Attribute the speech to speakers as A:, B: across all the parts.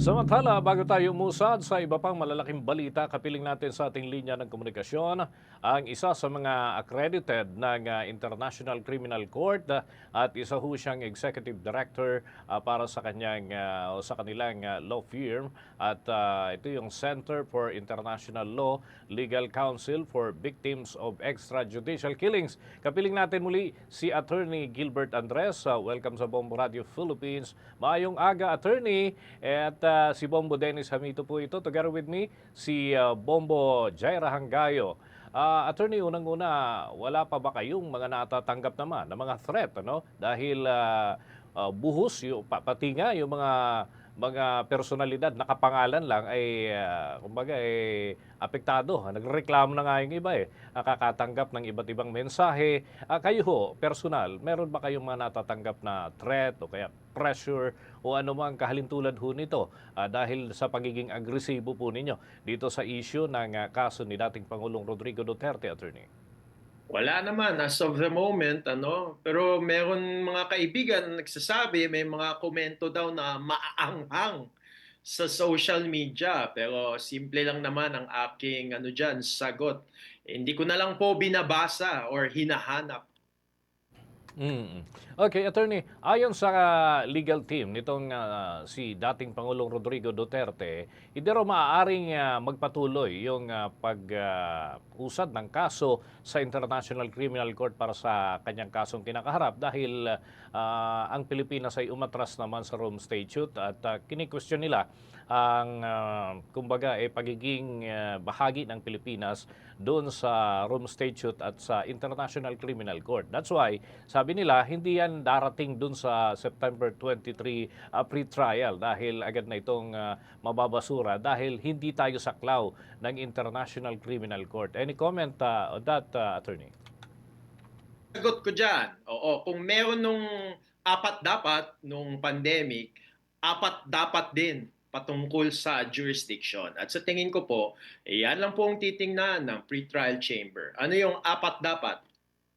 A: Samantala, bago tayo umusad sa iba pang malalaking balita, kapiling natin sa ating linya ng komunikasyon ang isa sa mga accredited ng ah, International Criminal Court ah, at isa ho siyang executive director ah, para sa kanyang o sa kanilang ah, law firm at ah, ito yung Center for International Law Legal Counsel for Victims of Extrajudicial Killings. Kapiling natin muli si Attorney Gilbert Andres. Ah, welcome sa Bombo Radio Philippines. Maayong aga, Attorney. At ah, si Bombo Dennis Hamito po ito. Together with me, si ah, Bombo Jaira Hangayo. Ah, attorney, unang-una, wala pa ba kayong mga natatanggap naman na mga threat, ano? Dahil ah, ah, buhos, yung, pa- pati nga yung mga mga personalidad nakapangalan lang ay ah, kumbaga ay apektado. Nagreklamo na nga yung iba eh. Nakakatanggap ng iba't ibang mensahe. Ah, kayo ho, personal, meron ba kayong mga natatanggap na threat o kaya pressure o ano mang kahalintulad ho nito ah, dahil sa pagiging agresibo po ninyo dito sa issue ng ah, kaso ni dating Pangulong Rodrigo Duterte, attorney?
B: Wala naman as of the moment ano. Pero meron mga kaibigan na nagsasabi may mga komento daw na maaanghang sa social media. Pero simple lang naman ang aking ano diyan sagot. Hindi ko na lang po binabasa or hinahanap
A: Mm. Okay, attorney, ayon sa ah, legal team nitong ah, si dating Pangulong Rodrigo Duterte, hindi raw maaaring ah, magpatuloy yung ah, pag-usad ng kaso sa International Criminal Court para sa kanyang kasong kinakaharap dahil ah, ang Pilipinas ay umatras naman sa Rome Statute at uh, kini-question nila ang ah, kumbaga eh pagiging ah, bahagi ng Pilipinas doon sa Rome Statute at sa International Criminal Court. That's why sabi nila hindi yan darating doon sa September 23 ah, pre-trial dahil agad na itong ah, mababasura dahil hindi tayo saklaw ng International Criminal Court. Any comment ah, on that, ah, attorney?
B: sagot ko diyan oo kung meron nung apat dapat nung pandemic apat dapat din patungkol sa jurisdiction. At sa tingin ko po, yan lang po ang titingnan ng pre-trial chamber. Ano yung apat dapat?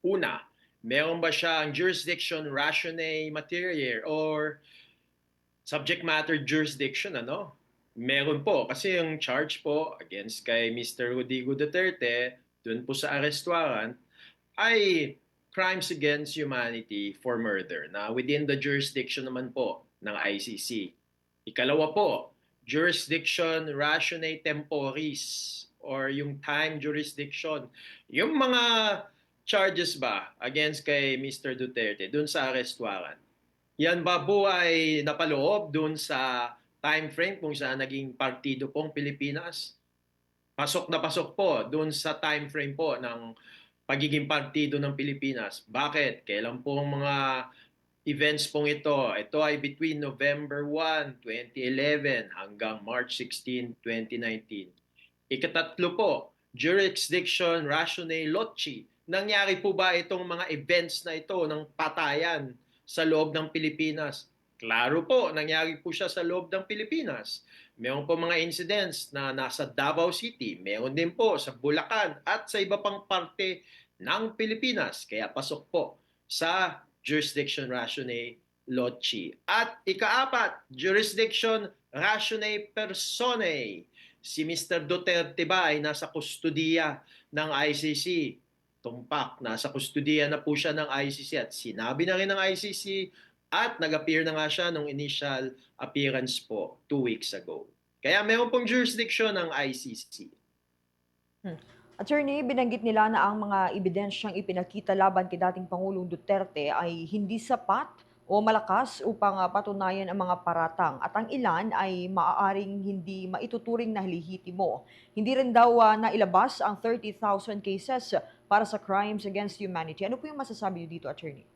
B: Una, meron ba siyang jurisdiction rationale materiae or subject matter jurisdiction, ano? Meron po. Kasi yung charge po against kay Mr. Rodrigo Duterte, dun po sa arrest ay crimes against humanity for murder na within the jurisdiction naman po ng ICC. Ikalawa po, jurisdiction rationale temporis or yung time jurisdiction. Yung mga charges ba against kay Mr. Duterte dun sa arrest warrant, yan ba po ay napaloob dun sa time frame kung saan naging partido pong Pilipinas? Pasok na pasok po dun sa time frame po ng pagiging partido ng Pilipinas. Bakit? Kailan po ang mga events pong ito? Ito ay between November 1, 2011 hanggang March 16, 2019. Ikatatlo po, jurisdiction rationale loci. Nangyari po ba itong mga events na ito ng patayan sa loob ng Pilipinas? Klaro po, nangyari po siya sa loob ng Pilipinas. Meron po mga incidents na nasa Davao City, meron din po sa Bulacan at sa iba pang parte ng Pilipinas. Kaya pasok po sa jurisdiction rationale loci. At ikaapat, jurisdiction rationale personae. Si Mr. Duterte ba ay nasa kustudiya ng ICC? Tumpak, nasa kustudiya na po siya ng ICC at sinabi na rin ng ICC at nag-appear na nga siya nung initial appearance po two weeks ago. Kaya meron pong jurisdiction ng ICC.
C: Attorney, binanggit nila na ang mga ebidensyang ipinakita laban kay dating Pangulong Duterte ay hindi sapat o malakas upang ah, patunayan ang mga paratang at ang ilan ay maaaring hindi maituturing na lehitimo. Hindi rin daw ah, nailabas ang 30,000 cases para sa crimes against humanity. Ano po yung masasabi niyo dito, Attorney?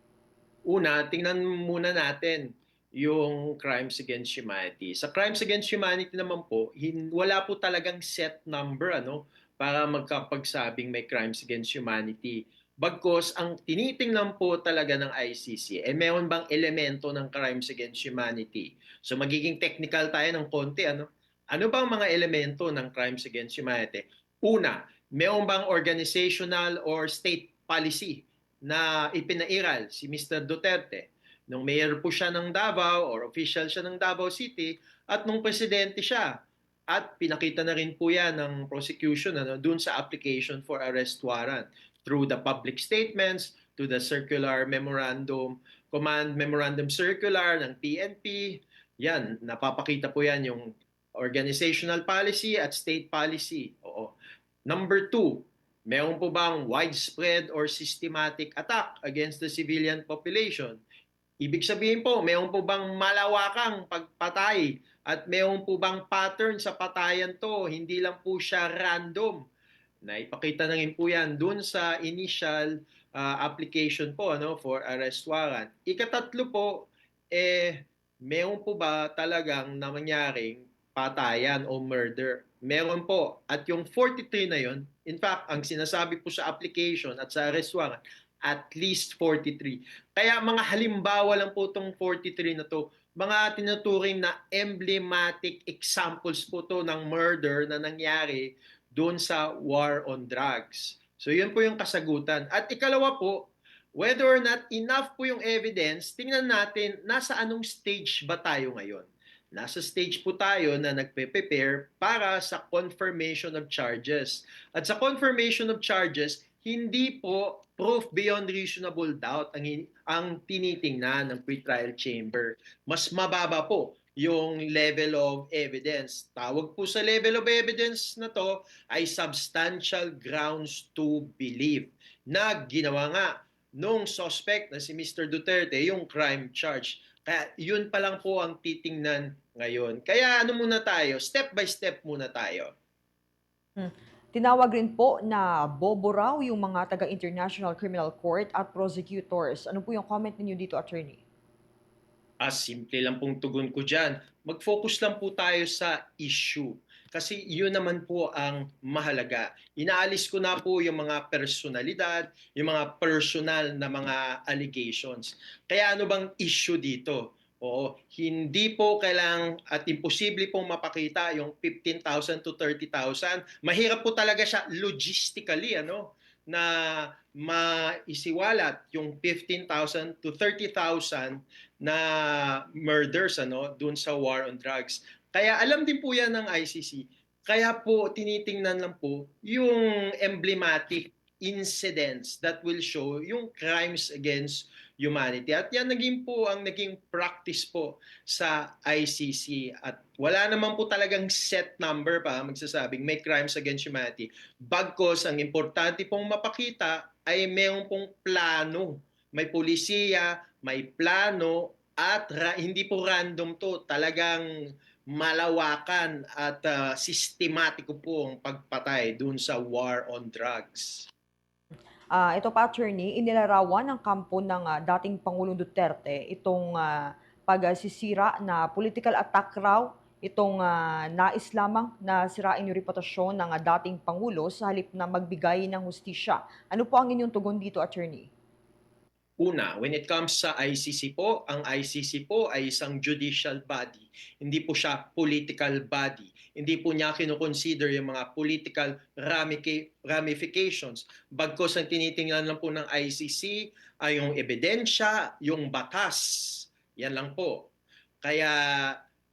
B: Una, tingnan muna natin yung crimes against humanity. Sa crimes against humanity naman po, wala po talagang set number ano para magkapagsabing may crimes against humanity. Bagkos ang tinitingnan po talaga ng ICC, eh meron bang elemento ng crimes against humanity? So magiging technical tayo ng konti ano? Ano bang mga elemento ng crimes against humanity? Una, meron bang organizational or state policy na ipinairal si Mr. Duterte? nung mayor po siya ng Davao or official siya ng Davao City at nung presidente siya. At pinakita na rin po yan ng prosecution ano, dun sa application for arrest warrant through the public statements, to the circular memorandum, command memorandum circular ng PNP. Yan, napapakita po yan yung organizational policy at state policy. Oo. Number two, meron po bang widespread or systematic attack against the civilian population? Ibig sabihin po, meron po bang malawakang pagpatay at meron po bang pattern sa patayan to? Hindi lang po siya random. Naipakita na rin po yan dun sa initial uh, application po ano, for arrest warrant. Ikatatlo po, eh, meron po ba talagang nangyaring patayan o murder? Meron po. At yung 43 na yon, in fact, ang sinasabi po sa application at sa arrest warrant, at least 43. Kaya mga halimbawa lang po itong 43 na to, mga tinuturing na emblematic examples po to ng murder na nangyari doon sa war on drugs. So yun po yung kasagutan. At ikalawa po, whether or not enough po yung evidence, tingnan natin nasa anong stage ba tayo ngayon. Nasa stage po tayo na nagpe-prepare para sa confirmation of charges. At sa confirmation of charges, hindi po proof beyond reasonable doubt ang, ang tinitingnan ng pretrial chamber. Mas mababa po yung level of evidence. Tawag po sa level of evidence na to ay substantial grounds to believe na ginawa nga nung suspect na si Mr. Duterte yung crime charge. Kaya yun pa lang po ang titingnan ngayon. Kaya ano muna tayo, step by step muna tayo.
C: Tinawag rin po na bobo raw yung mga taga-International Criminal Court at prosecutors. Ano po yung comment ninyo dito, attorney?
B: Ah, simple lang pong tugon ko dyan. Mag-focus lang po tayo sa issue. Kasi yun naman po ang mahalaga. Inaalis ko na po yung mga personalidad, yung mga personal na mga allegations. Kaya ano bang issue dito? Oo, hindi po kailang at imposible pong mapakita yung 15,000 to 30,000. Mahirap po talaga siya logistically ano na maisiwalat yung 15,000 to 30,000 na murders ano doon sa war on drugs. Kaya alam din po yan ng ICC. Kaya po tinitingnan lang po yung emblematic incidents that will show yung crimes against humanity. At yan naging po ang naging practice po sa ICC. At wala naman po talagang set number pa magsasabing may crimes against humanity. Bagkos ang importante pong mapakita ay mayroon pong plano. May polisiya, may plano, at ra- hindi po random to. Talagang malawakan at uh, sistematiko po ang pagpatay dun sa war on drugs.
C: Ah, ito pa, attorney, inilarawan ng kampo ng ah, dating Pangulong Duterte itong ah, pagsisira na political attack raw, itong ah, nais lamang na sirain yung reputasyon ng ah, dating Pangulo sa halip na magbigay ng hustisya. Ano po ang inyong tugon dito, attorney?
B: Una, when it comes sa ICC po, ang ICC po ay isang judicial body. Hindi po siya political body. Hindi po niya kinoconsider yung mga political ramifications. Bagkos ang tinitingnan lang po ng ICC ay yung ebidensya, yung batas. Yan lang po. Kaya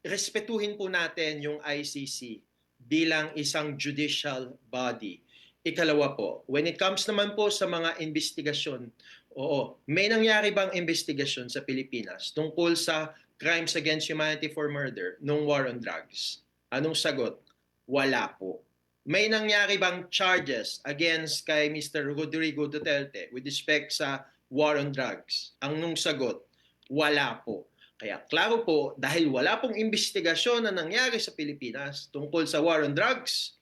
B: respetuhin po natin yung ICC bilang isang judicial body. Ikalawa po, when it comes naman po sa mga investigasyon, oo, may nangyari bang investigasyon sa Pilipinas tungkol sa crimes against humanity for murder nung war on drugs? Anong sagot? Wala po. May nangyari bang charges against kay Mr. Rodrigo Duterte with respect sa war on drugs? Ang nung sagot, wala po. Kaya klaro po, dahil wala pong investigasyon na nangyari sa Pilipinas tungkol sa war on drugs,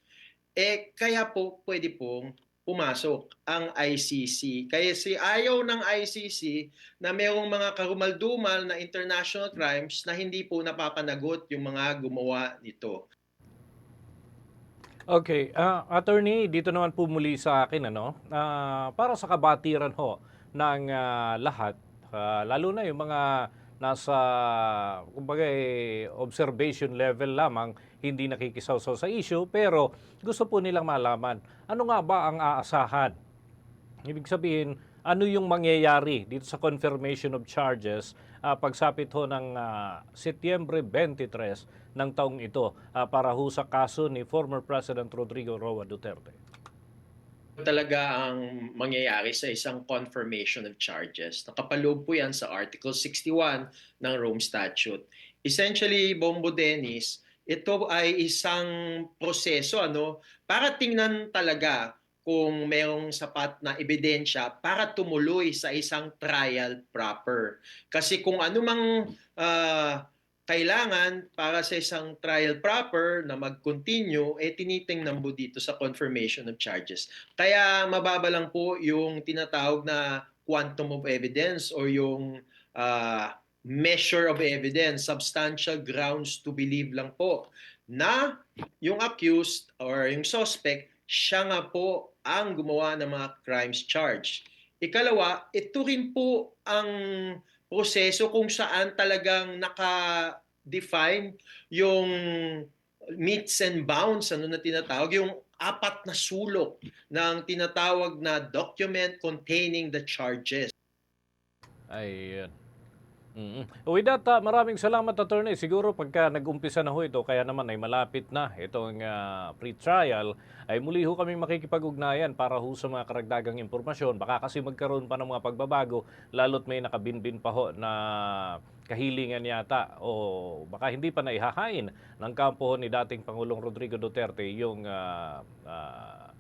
B: eh kaya po pwede pong pumasok ang ICC. Kaya si ayaw ng ICC na mayroong mga karumaldumal na international crimes na hindi po napapanagot yung mga gumawa nito.
A: Okay, ah, attorney, dito naman po muli sa akin ano, ah, para sa kabatiran ho ng ah, lahat, ah, lalo na yung mga nasa kumbaga eh, observation level lamang, hindi nakikisawsaw sa issue, pero gusto po nilang malaman, ano nga ba ang aasahan? Ibig sabihin, ano yung mangyayari dito sa confirmation of charges ah, pagsapit ho ng ah, Setyembre 23 ng taong ito ah, para ho sa kaso ni former President Rodrigo Roa Duterte?
B: Talaga ang mangyayari sa isang confirmation of charges. Nakapaloob po yan sa Article 61 ng Rome Statute. Essentially, Bombo Dennis, ito ay isang proseso ano para tingnan talaga kung mayroong sapat na ebidensya para tumuloy sa isang trial proper. Kasi kung anumang ah, kailangan para sa isang trial proper na mag-continue, eh tinitingnan po dito sa confirmation of charges. Kaya mababa lang po yung tinatawag na quantum of evidence or yung ah, measure of evidence, substantial grounds to believe lang po na yung accused or yung suspect, siya nga po ang gumawa ng mga crimes charged. Ikalawa, ito rin po ang proseso kung saan talagang naka-define yung meets and bounds, ano na tinatawag, yung apat na sulok ng tinatawag na document containing the charges.
A: Ayun. Mm With that, ah, maraming salamat, attorney. Siguro pagka nag-umpisa na ho ito, kaya naman ay malapit na itong ah, pre-trial, ay muli ho kami makikipag-ugnayan para ho sa mga karagdagang impormasyon. Baka kasi magkaroon pa ng mga pagbabago, lalo't may nakabinbin pa ho na kahilingan yata o baka hindi pa naihahain ng kampo ni dating Pangulong Rodrigo Duterte yung ah, ah,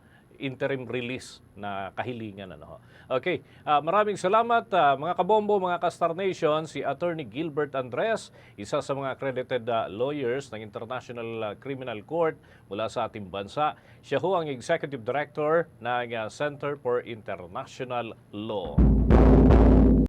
A: interim release na kahilingan. Ano. Okay, ah, maraming salamat ah, mga kabombo, mga Kastar Nation, si Attorney Gilbert Andres, isa sa mga accredited ah, lawyers ng International Criminal Court mula sa ating bansa. Siya ho ang Executive Director ng ah, Center for International Law.